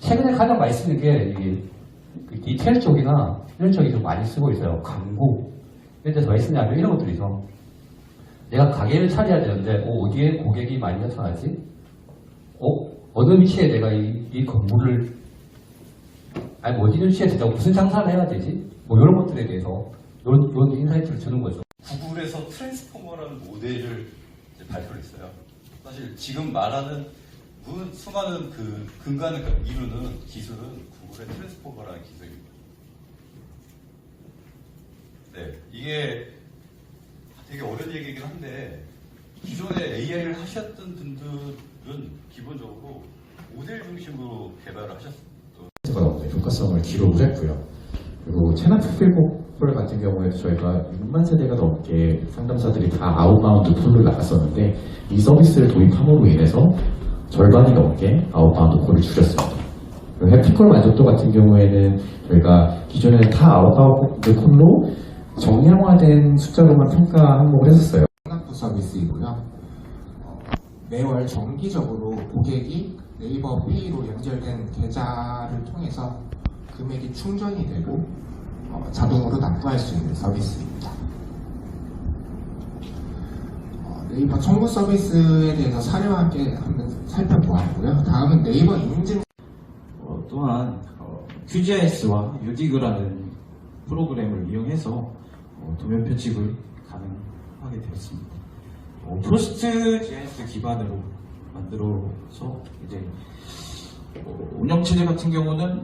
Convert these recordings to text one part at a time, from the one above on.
최근에 가장 많이 쓰는 게 이게 그 디테일 쪽이나 이런 쪽이 좀 많이 쓰고 있어요. 광고 이런 데서 왜 쓰냐면 이런 것들이 있어. 내가 가게를 차려야 되는데 어, 어디에 고객이 많이 나타나지? 어? 어느 위치에 내가 이, 이 건물을 아니 뭐 어디 위치에 내가 무슨 장사를 해야 되지? 뭐 이런 것들에 대해서 이런, 이런 인사이트를 주는 거죠. 구글에서 트랜스포머라는 모델을 발표를 했어요. 사실 지금 말하는 무- 수많은 그 근간을 이루는 기술은 구글의 트랜스포머라는 기술입니다. 네, 이게 되게 어려운 얘기긴 한데 기존에 AI를 하셨던 분들은 기본적으로 모델 중심으로 개발을 하셨던 효과성을 기록을 했고요. 그리고 채널 풀 같은 경우에도 저희가 6만 세대가 넘게 상담사들이 다 아웃바운드 콜을 나갔었는데 이 서비스를 도입함으로 인해서 절반이 넘게 아웃바운드 콜을 줄였습니다. 그리고 해피콜 만족도 같은 경우에는 저희가 기존에는 다 아웃바운드 콜로 정량화된 숫자로만 평가 항목을 했었어요. 상납부 서비스이고요. 어, 매월 정기적으로 고객이 네이버 페이로 연결된 계좌를 통해서 금액이 충전이 되고 어, 자동으로 납부할 수 있는 서비스입니다. 어, 네이버 청구 서비스에 대해서 사례와 함께 살펴보았고요. 다음은 네이버 인증 어, 또한 어, QGIS와 유디그라는 프로그램을 이용해서 어, 도면 편집을 가능하게 되었습니다. 어, 프로스트 GIS 기반으로 만들어서 이제 어, 운영 체제 같은 경우는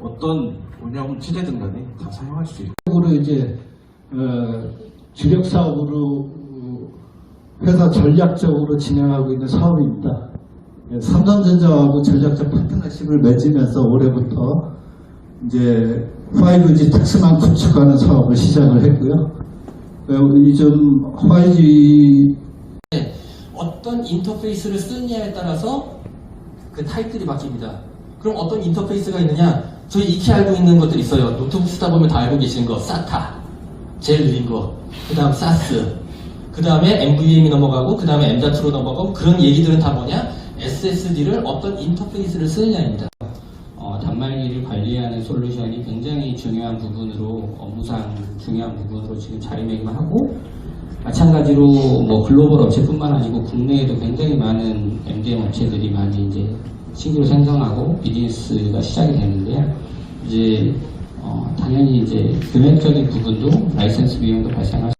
어, 떤 운영 체제든 간에 다 사용할 수 있고 으로 이제 어, 주력 사업으로 어, 회사 전략적으로 진행하고 있는 사업입니다. 예, 삼성전자하고 전략적 파트너십을 맺으면서 올해부터 이제 5G 특수망 구축하는 사업을 시작을 했고요. 어, 이좀 5G 어떤 인터페이스를 쓰느냐에 따라서 그 타입들이 바뀝니다. 그럼 어떤 인터페이스가 있느냐? 저희 익히 알고 있는 것들이 있어요. 노트북 쓰다 보면 다 알고 계시는 거, SATA, 제일 느린 거, 그 다음 SAS, 그 다음에 NVMe 넘어가고, 그 다음에 M.2로 넘어가고, 그런 얘기들은 다 뭐냐? SSD를 어떤 인터페이스를 쓰느냐입니다. 어, 단말기를 관리하는 솔루션이 굉장히 중요한 부분으로 업무상 중요한 부분으로 지금 자리매김하고 마찬가지로 뭐 글로벌 업체뿐만 아니고 국내에도 굉장히 많은 MDM 업체들이 많이 이제 신규로 생성하고 비즈니스가 시작이 되는데요. 이제 어, 당연히 이제 금액적인 부분도 라이센스 비용도 발생할